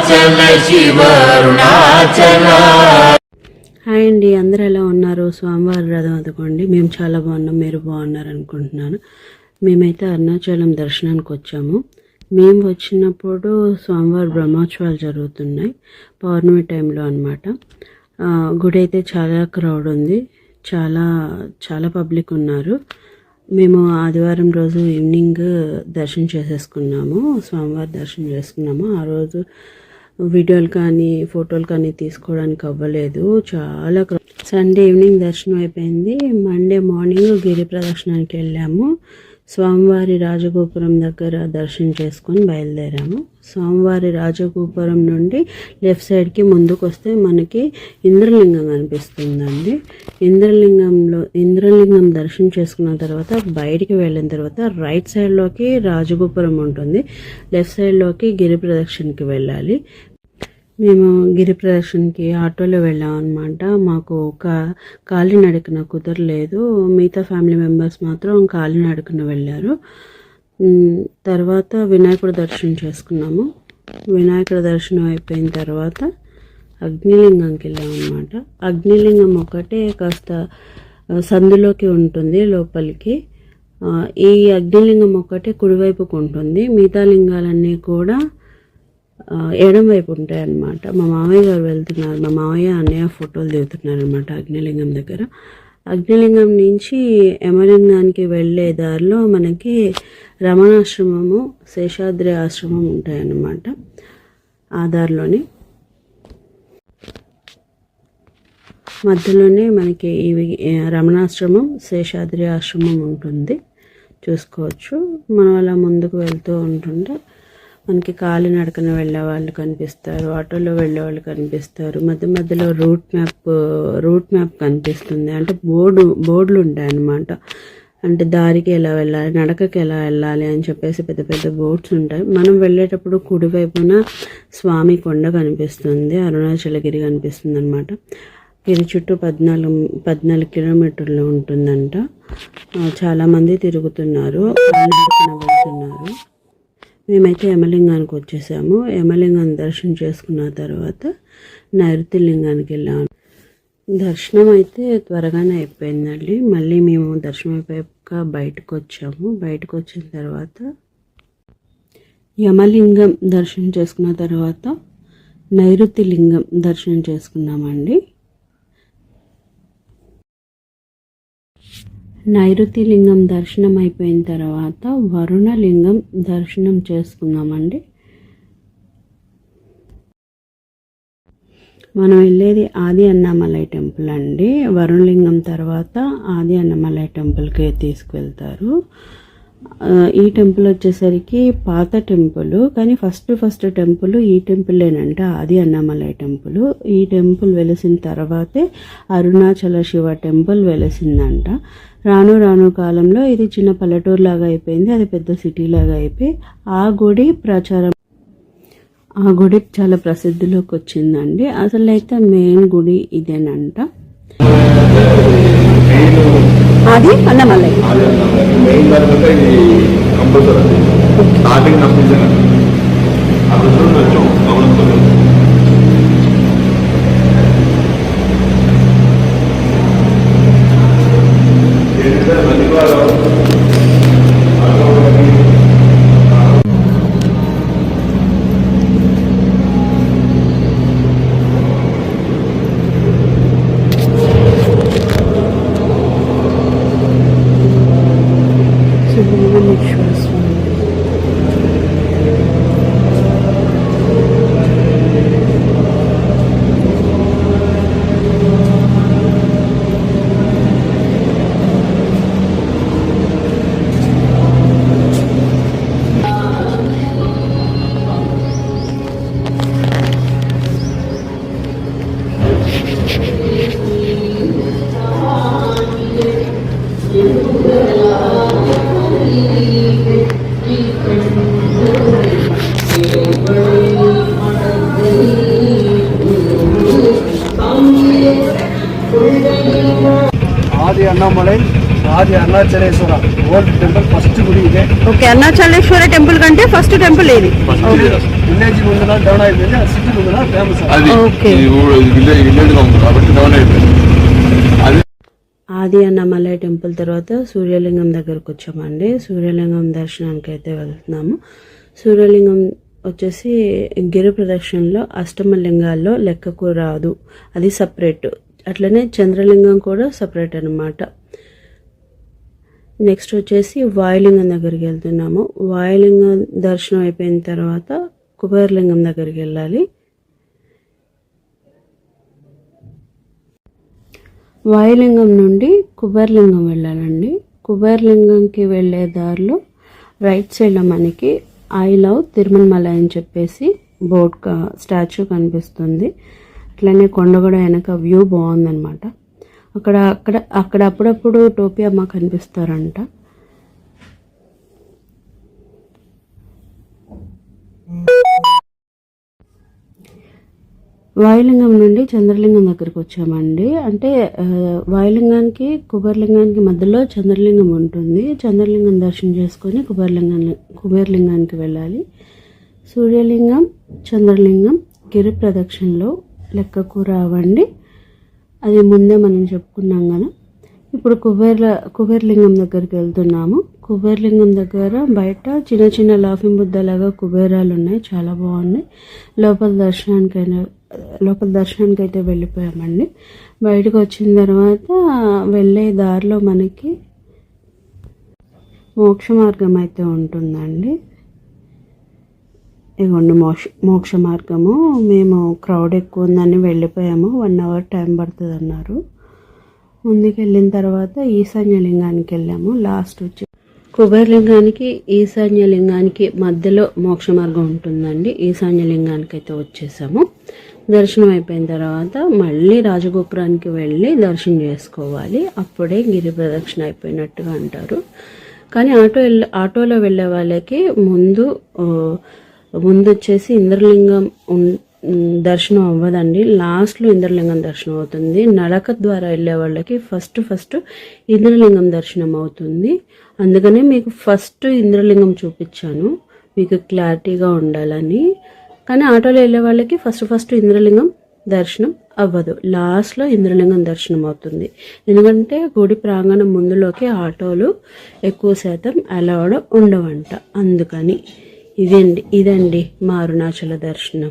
Arunachal Shiva Arunachal hi అండి అందరు ఎలా ఉన్నారు? స్వామివారి రథం అందుకోండి మేము చాలా బాగున్నాం మీరు బాగున్నారు అనుకుంటున్నాను మేమైతే అరుణాచలం దర్శనానికి వచ్చాము. మేము వచ్చినప్పుడు స్వామివారి బ్రహ్మోత్సవాలు జరుగుతున్నాయి పౌర్ణమి టైంలో అనమాట గుడి అయితే చాలా క్రౌడ్ ఉంది చాలా చాలా పబ్లిక్ ఉన్నారు. మేము ఆదివారం రోజు ఈవినింగ్ దర్శనం చేసేసుకున్నాము స్వామివారి దర్శనం చేసుకున్నాము. ఆ రోజు వీడియోలు కానీ ఫోటోలు కానీ తీసుకోవడానికి అవ్వలేదు. చాలా సండే ఈవినింగ్ దర్శనం అయిపోయింది. మండే మార్నింగ్ గిరి ప్రదక్షిణానికి వెళ్ళాము. స్వామివారి రాజగోపురం దగ్గర దర్శనం చేసుకొని బయలుదేరాము. స్వామివారి రాజగోపురం నుండి లెఫ్ట్ సైడ్కి ముందుకు వస్తే మనకి ఇంద్రలింగం కనిపిస్తుందండి ఇంద్రలింగంలో ఇంద్రలింగం దర్శనం చేసుకున్న తర్వాత బయటికి వెళ్ళిన తర్వాత రైట్ సైడ్లోకి రాజగోపురం ఉంటుంది. లెఫ్ట్ సైడ్లోకి గిరి ప్రదక్షిణకి వెళ్ళాలి. మేము గిరి ప్రదర్శనకి ఆటోలో వెళ్ళాం అనమాట మాకు కా కాలినడకన కుదరలేదు మిగతా ఫ్యామిలీ మెంబర్స్ మాత్రం కాలినడకన వెళ్ళారు. తర్వాత వినాయకుడు దర్శనం చేసుకున్నాము. వినాయకుడు దర్శనం అయిపోయిన తర్వాత అగ్నిలింగంకి వెళ్ళాం అనమాట అగ్నిలింగం ఒకటే కాస్త సందులోకి ఉంటుంది లోపలికి. ఈ అగ్నిలింగం ఒక్కటే కుడివైపుకు ఉంటుంది. మిగతా లింగాలన్నీ కూడా ఎడం వైపు ఉంటాయన్నమాట. మా మామయ్య గారు వెళ్తున్నారు. మా మామయ్య అన్నయ్య ఫోటోలు దిగుతున్నారనమాట అగ్నిలింగం దగ్గర. అగ్నిలింగం నుంచి యమలింగానికి వెళ్ళే దారిలో మనకి రమణాశ్రమము శేషాద్రి ఆశ్రమం ఉంటాయన్నమాట ఆ దారిలోనే. మధ్యలోనే మనకి ఇవి రమణాశ్రమం శేషాద్రి ఆశ్రమం ఉంటుంది. చూసుకోవచ్చు. మనం అలా ముందుకు వెళ్తూ ఉంటుంటే మనకి కాలినడకన వెళ్ళే వాళ్ళు కనిపిస్తారు ఆటోలో వెళ్ళేవాళ్ళు కనిపిస్తారు మధ్య మధ్యలో రూట్ మ్యాప్ రూట్ మ్యాప్ కనిపిస్తుంది. అంటే బోర్డు బోర్డులు ఉంటాయి అన్నమాట అంటే దారికి ఎలా వెళ్ళాలి నడకకి ఎలా వెళ్ళాలి అని చెప్పేసి పెద్ద పెద్ద బోర్డ్స్ ఉంటాయి. మనం వెళ్ళేటప్పుడు కుడివైపున స్వామి కొండ కనిపిస్తుంది అరుణాచలగిరి కనిపిస్తుంది అనమాట గిరి చుట్టూ పద్నాలుగు పద్నాలుగు కిలోమీటర్లు ఉంటుందంట. చాలామంది తిరుగుతున్నారు. మేమైతే యమలింగానికి వచ్చేసాము. యమలింగం దర్శనం చేసుకున్న తర్వాత నైరుతి లింగానికి వెళ్ళాము దర్శనం అయితే త్వరగానే అయిపోయిందండి. మళ్ళీ మేము దర్శనం అయిపోయాక బయటకు వచ్చాము. బయటకు వచ్చిన తర్వాత యమలింగం దర్శనం చేసుకున్న తర్వాత నైరుతి లింగం దర్శనం చేసుకున్నామండి. నైరుతి లింగం దర్శనం అయిపోయిన తర్వాత వరుణ లింగం దర్శనం చేసుకుందామండి. మనం వెళ్ళేది ఆది అన్నామలై టెంపుల్ అండి. వరుణలింగం తర్వాత ఆది అన్నమలై టెంపుల్కి తీసుకువెళ్తారు. ఈ టెంపుల్ వచ్చేసరికి పాత టెంపుల్ కానీ ఫస్ట్ ఫస్ట్ టెంపుల్ ఈ టెంపులేనంట ఆది అన్నమలై టెంపుల్. ఈ టెంపుల్ వెలిసిన తర్వాతే అరుణాచల శివ టెంపుల్ వెలిసిందంట. రాను రాను కాలంలో ఇది చిన్న పల్లెటూరు లాగా అయిపోయింది. అది పెద్ద సిటీ లాగా అయిపోయి ఆ గుడి ప్రచారం ఆ గుడి చాలా ప్రసిద్ధిలోకి వచ్చిందండి. అసలు అయితే మెయిన్ గుడి ఇదేనంట. అది అన్నమలై. ఆది అన్నామలై ఆది అరుణాచలేశ్వర ఓల్డ్ టెంపుల్ ఫస్ట్ గుడి ఇదే ఓకే అరుణాచలేశ్వర టెంపుల్ కంటే ఫస్ట్ టెంపుల్ ఇది విలేజ్ ముందు డౌన్ అయిపోయింది సిటీ ముందు ఫేమస్ ఓకే విలేజ్ కాబట్టి డౌన్ అయిపోయింది ఆది అన్నమలై టెంపుల్ తర్వాత సూర్యలింగం దగ్గరకు వచ్చామండి. సూర్యలింగం దర్శనానికి అయితే వెళ్తున్నాము. సూర్యలింగం వచ్చేసి గిరి ప్రదక్షిణలో అష్టమ లింగాల్లో లెక్కకు రాదు. అది సపరేట్. అట్లనే చంద్రలింగం కూడా సపరేట్ అన్నమాట. నెక్స్ట్ వచ్చేసి వాయులింగం దగ్గరికి వెళ్తున్నాము. వాయులింగం దర్శనం అయిపోయిన తర్వాత కుబేరలింగం దగ్గరికి వెళ్ళాలి. వాయులింగం నుండి కుబేర్లింగం వెళ్ళాలండి. కుబేర్లింగంకి వెళ్ళే దారిలో రైట్ సైడ్లో మనకి ఐ లవ్ తిరుమలమల అని చెప్పేసి బోర్డ్ స్టాచ్యూ కనిపిస్తుంది. అట్లనే కొండ కూడా వెనక వ్యూ బాగుందనమాట అక్కడ అక్కడ అక్కడ అప్పుడప్పుడు టోపీ అమ్మ కనిపిస్తారంట. వాయులింగం నుండి చంద్రలింగం దగ్గరికి వచ్చామండి. అంటే వాయులింగానికి కుబేరలింగానికి మధ్యలో చంద్రలింగం ఉంటుంది. చంద్రలింగం దర్శనం చేసుకొని కుబేరలింగాన్ని కుబేరలింగానికి వెళ్ళాలి. సూర్యలింగం చంద్రలింగం గిరి ప్రదక్షిణలో లెక్కకు రావండి. అది ముందే మనం చెప్పుకున్నాం కదా. ఇప్పుడు కుబేర్ల కుబేర్లింగం దగ్గరికి వెళ్తున్నాము. కుబేర్లింగం దగ్గర బయట చిన్న చిన్న లాఫింగ్ బుద్ధలాగా కుబేరాలు ఉన్నాయి చాలా బాగున్నాయి. లోపల దర్శనానికైనా లోపల దర్శనానికి అయితే వెళ్ళిపోయామండి. బయటకు వచ్చిన తర్వాత వెళ్ళే దారిలో మనకి మోక్ష మార్గం అయితే ఉంటుందండి. ఇవ్వండి మోక్ష మోక్ష మార్గము. మేము క్రౌడ్ ఎక్కువ ఉందని వెళ్ళిపోయాము. వన్ అవర్ టైం పడుతుంది అన్నారు ముందుకు వెళ్ళిన తర్వాత ఈశాన్య లింగానికి వెళ్ళాము. లాస్ట్ వచ్చి కుబేరలింగానికి ఈశాన్య లింగానికి మధ్యలో మోక్ష మార్గం ఉంటుందండి. ఈశాన్య లింగానికి అయితే వచ్చేసాము. దర్శనం అయిపోయిన తర్వాత మళ్ళీ రాజగోపురానికి వెళ్ళి దర్శనం చేసుకోవాలి. అప్పుడే గిరి ప్రదక్షిణ అయిపోయినట్టుగా అంటారు. కానీ ఆటో వెళ్ళ ఆటోలో వెళ్ళే వాళ్ళకి ముందు ముందు వచ్చేసి ఇంద్రలింగం దర్శనం అవ్వదండి. లాస్ట్లో ఇంద్రలింగం దర్శనం అవుతుంది. నడక ద్వారా వెళ్ళే వాళ్ళకి ఫస్ట్ ఫస్ట్ ఇంద్రలింగం దర్శనం అవుతుంది. అందుకనే మీకు ఫస్ట్ ఇంద్రలింగం చూపించాను. మీకు క్లారిటీగా ఉండాలని. కానీ ఆటోలో వెళ్ళే వాళ్ళకి ఫస్ట్ ఫస్ట్ ఇంద్రలింగం దర్శనం అవ్వదు. లాస్ట్లో ఇంద్రలింగం దర్శనం అవుతుంది. ఎందుకంటే గుడి ప్రాంగణం ముందులోకి ఆటోలు ఎక్కువ శాతం అలౌడ్ ఉండవంట. అందుకని ఇదండి ఇదండి మా అరుణాచల దర్శనం.